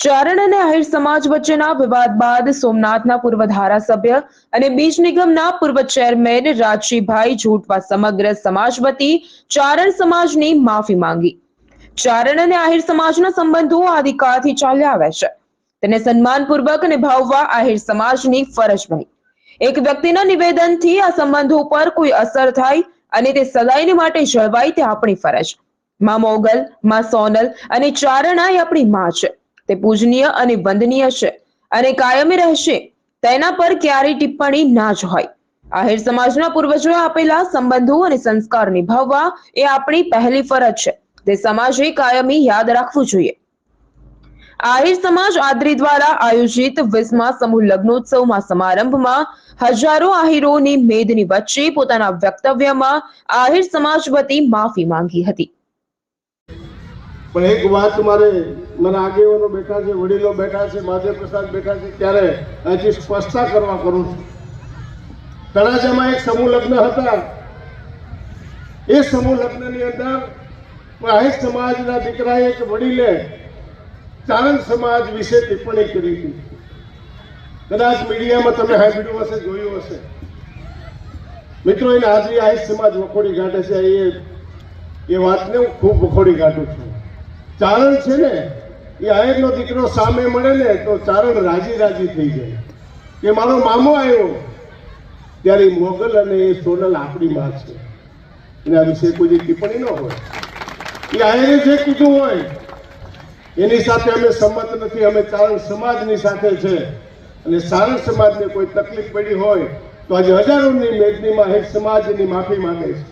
ચારણ અને આહિર સમાજ વચ્ચેના વિવાદ બાદ સોમનાથના પૂર્વ ધારાસભ્ય અને બીજ નિગમના પૂર્વ ચેરમેન રાજીભાઈ જોટવા સમગ્ર સમાજ વતી ચારણ સમાજની માફી માંગી. ચારણ અને આહિર સમાજના સંબંધો આદિકાળથી ચાલ્યા આવે છે. તેને સન્માનપૂર્વક નિભાવવા આહિર સમાજની ફરજ બની. એક વ્યક્તિના નિવેદનથી આ સંબંધો પર કોઈ અસર થાય અને તે સદાયને માટે જળવાય તે આપણી ફરજ. માં મોગલ, માં સોનલ અને ચારણા એ આપણી માં છે. તે પૂજનીય અને વંદનીય છે અને કાયમી રહેશે. તેના પર ક્યારેય ટિપ્પણી ના જ હોય. આહિર સમાજના પૂર્વજોએ આપેલા સંબંધો અને સંસ્કાર નિભાવવા એ આપણી પહેલી ફરજ છે. તે સમાજે કાયમી યાદ રાખવું જોઈએ. આહિર સમાજ આદરી દ્વારા આયોજિત વિસ્મા સમૂહ લગ્નોત્સવમાં સમારંભમાં હજારો આહિરોની મેદની વચ્ચે પોતાના વક્તવ્યમાં આહિર સમાજ વતી માફી માંગી હતી. પણ એક વાત મારે મારા આગેવાનો બેઠા છે, વડીલો બેઠા છે મહાદેવ પ્રસાદ બેઠા છે, ત્યારે હજી સ્પષ્ટતા કરવા કરું છું. તળાજામાં એક સમૂહ લગ્ન હતા. એ સમૂહ લગ્નની અંદર આહિર સમાજના દીકરાએ એક વડીલે ચારણ સમાજ વિશે ટિપ્પણી કરી હતી. કદાચ મીડિયામાં તમે હાઈબ્રિડ હશે, જોયું હશે. મિત્રો, એને હાજરી આહિર સમાજ વખોડી કાઢે છે. એ એ વાતને હું ખૂબ વખોડી કાઢું છું. ચારણ છે ને, એ આયરનો દીકરો સામે મળે ને, તો ચારણ રાજી રાજી થઈ જાય. કે મારો મામો આવ્યો ત્યારે મોગલ અને એ સોનલ આપણી માં છે. એના વિશે કોઈ ટિપ્પણી ન હોય. એ આયરે જે કીધું હોય, એની સાથે અમે સંમત નથી, અમે ચારણ સમાજની સાથે છે. અને ચારણ સમાજને કોઈ તકલીફ પડી હોય, તો આજે હજારોની મેદનીમાં એક સમાજની માફી માંગે છે.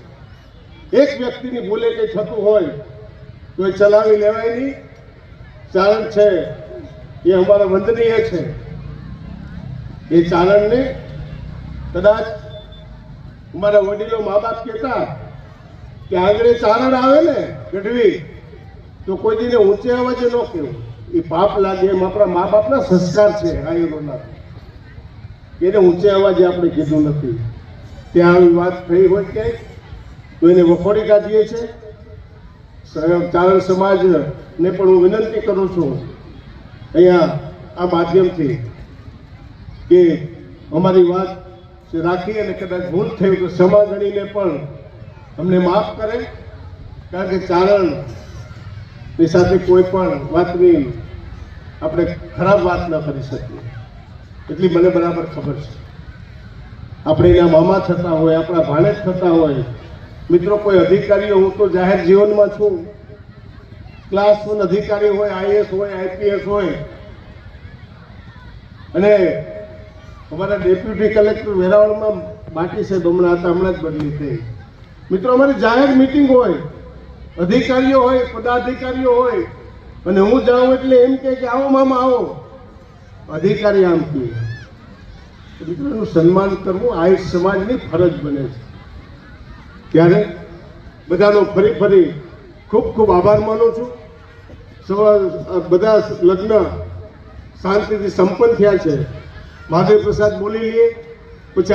એક વ્યક્તિની ભૂલે કંઈ થતું હોય તો એ ચલાવી લેવાય નહીં. ચારણ છે. એ અમારા વંદનીય છે. એ ચારણને કદાચ અમારા વડીલો મા બાપ કહેતા કે આગળ ચારણ આવે ને ગઢવી, તો કોઈ દીને ઊંચે અવાજે ન કહેવું. એ પાપ લાગે, એમ આપણા મા બાપના સંસ્કાર છે આયુર્વેદના એને ઊંચે અવાજે આપણે કીધું નથી. ત્યાં આવી વાત થઈ હોય ક્યાંય, તો એને વખોડી કાઢીએ છે ચારણ સમાજને પણ હું વિનંતી કરું છું અહીંયા આ માધ્યમથી કે અમારી વાત રાખી અને કદાચ ભૂલ થયું તો ક્ષમા પણ અમને માફ કરે, કારણ કે ચારણની સાથે કોઈ પણ વાતની આપણે ખરાબ વાત ન કરી શકીએ. એટલી મને બરાબર ખબર છે. આપણે એના મામા થતા હોય, આપણા ભાણેજ થતા હોય મિત્રો, કોઈ અધિકારીઓ, હું તો જાહેર જીવનમાં છું. ક્લાસ વન અધિકારી હોય આઈએસ હોય આઈપીએસ હોય. અને અમારા ડેપ્યુટી કલેક્ટર વેરાવળમાં બાકી છે હમણાં હતા, હમણાં જ બદલી થઈ. મિત્રો, અમારી જાહેર મિટિંગ હોય. અધિકારીઓ હોય, પદાધિકારીઓ હોય. અને હું જાઉં એટલે એમ કે આવો મામા, આવો. અધિકારી આમ કહે. મિત્રોનું સન્માન કરવું આ સમાજની ફરજ બને છે. ત્યારે બધાનો ફરી ફરી ખૂબ ખૂબ આભાર માનું છું. સવા બધા લગ્ન શાંતિથી સંપન્ન થયા છે. મહાદેવ પ્રસાદ બોલી લઈએ.